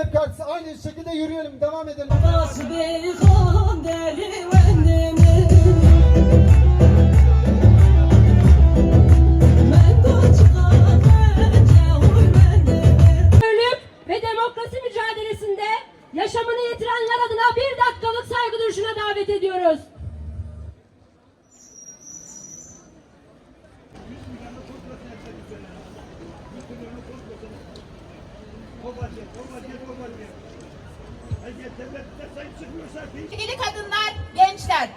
Emek Partisi aynı şekilde yürüyelim, devam edelim. Sevgili kadınlar, gençler,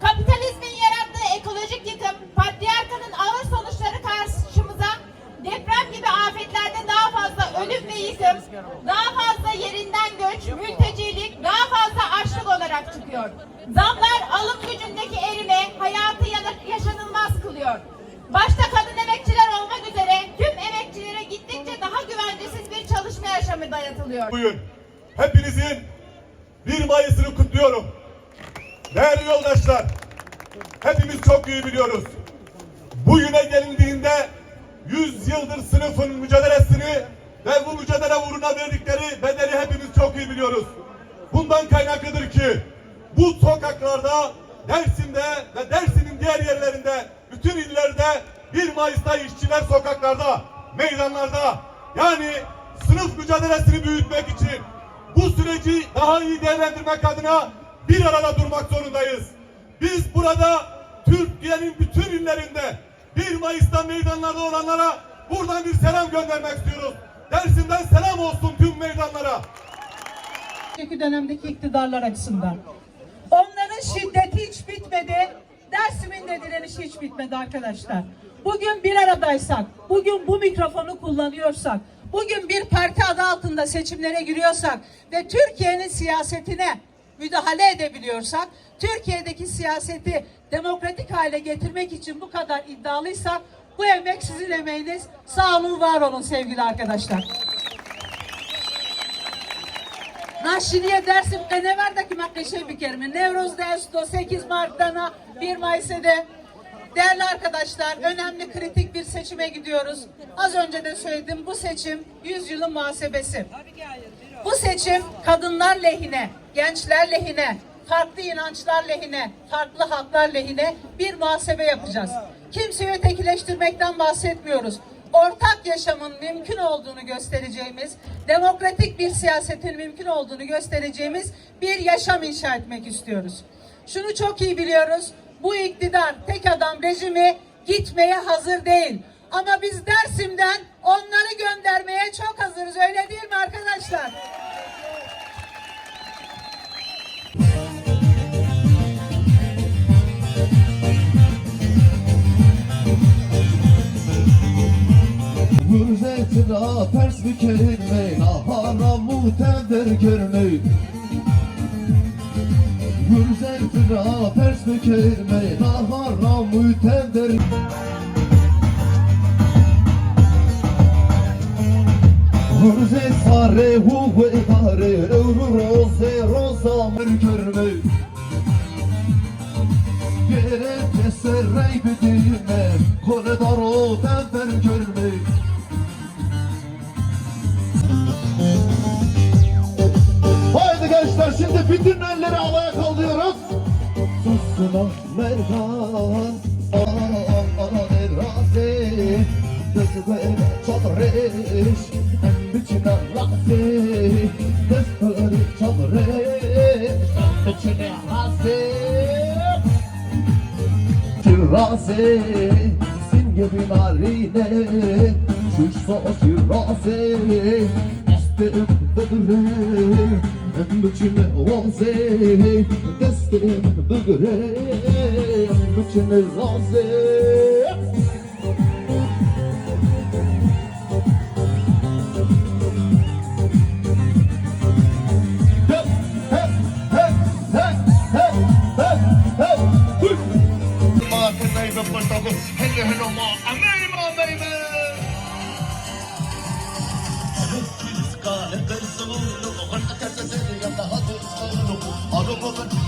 kapitalizmin yarattığı ekolojik yıkım, patriarkanın ağır sonuçları karşımıza deprem gibi afetlerde daha fazla ölüm ve yıkım, daha fazla yerinden göç, mültecilik, daha fazla açlık olarak çıkıyor. Zamlar alım gücündeki erime hayatı ya- yaşanılmaz kılıyor. Başta kadın emekçiler olmak üzere tüm emekçilere gittikçe daha güvencesiz bir çalışma yaşamı dayatılıyor. Bugün hepinizin 1 Mayıs'ını kutluyorum. Değerli yoldaşlar, hepimiz çok iyi biliyoruz. Bugüne gelindiğinde 100 yıldır sınıfın mücadelesini ve bu mücadele uğruna verdikleri bedeli hepimiz çok iyi biliyoruz. Bundan kaynaklıdır ki bu sokaklarda Dersim'de ve Dersim'in diğer yerlerinde bütün illerde 1 Mayıs'ta işçiler sokaklarda, meydanlarda yani sınıf mücadelesini büyütmek için bu süreci daha iyi değerlendirmek adına bir arada durmak zorundayız. Biz burada Türkiye'nin bütün illerinde 1 Mayıs'ta meydanlarda olanlara buradan bir selam göndermek istiyoruz. Dersim'den selam olsun tüm meydanlara. önceki dönemdeki iktidarlar açısından. Onların şiddeti hiç bitmedi. Dersim'in de direnişi hiç bitmedi arkadaşlar. Bugün bir aradaysak, bugün bu mikrofonu kullanıyorsak, bugün bir parti adı altında seçimlere giriyorsak ve Türkiye'nin siyasetine müdahale edebiliyorsak, Türkiye'deki siyaseti demokratik hale getirmek için bu kadar iddialıysak, bu emek sizin emeğiniz. Sağ olun, var olun sevgili arkadaşlar. Naşiniye dersim Qeneverdeki makkişe bir kerime. Nevruz'da Esto 8 Mart'ta 1 Mayıs'ta Değerli arkadaşlar, önemli kritik bir seçime gidiyoruz. Az önce de söyledim, bu seçim 100 yılın muhasebesi. Bu seçim kadınlar lehine, gençler lehine, farklı inançlar lehine, farklı haklar lehine bir muhasebe yapacağız. Kimseyi ötekileştirmekten bahsetmiyoruz. Ortak yaşamın mümkün olduğunu göstereceğimiz, demokratik bir siyasetin mümkün olduğunu göstereceğimiz bir yaşam inşa etmek istiyoruz. Şunu çok iyi biliyoruz. Bu iktidar tek adam rejimi gitmeye hazır değil. Ama biz Dersim'den onları göndermeye çok hazırız. Öyle değil mi arkadaşlar? Mürzetine ters bir kelime Haramı tevder görme Mürzetine ters bir kelime Haramı tevder Mürze sare hu ve idare Evru roze roza mer görme Yere teserrey bedime Kole daro tevder görme Haydi gençler şimdi bütün elleri havaya. Günah merhan Ana nerasi Dözme çadreş En biçine rasi Dözme çadreş En biçine rasi Kirasi Sin gibi marine Şuşsa o kirasi Estim bedre En biçine rasi seni böbüreyim içine razıyım Hello, hello, ma. America, baby. I'm a little scar, a little scar, a little scar, a little scar, a little scar, a little scar, a little scar,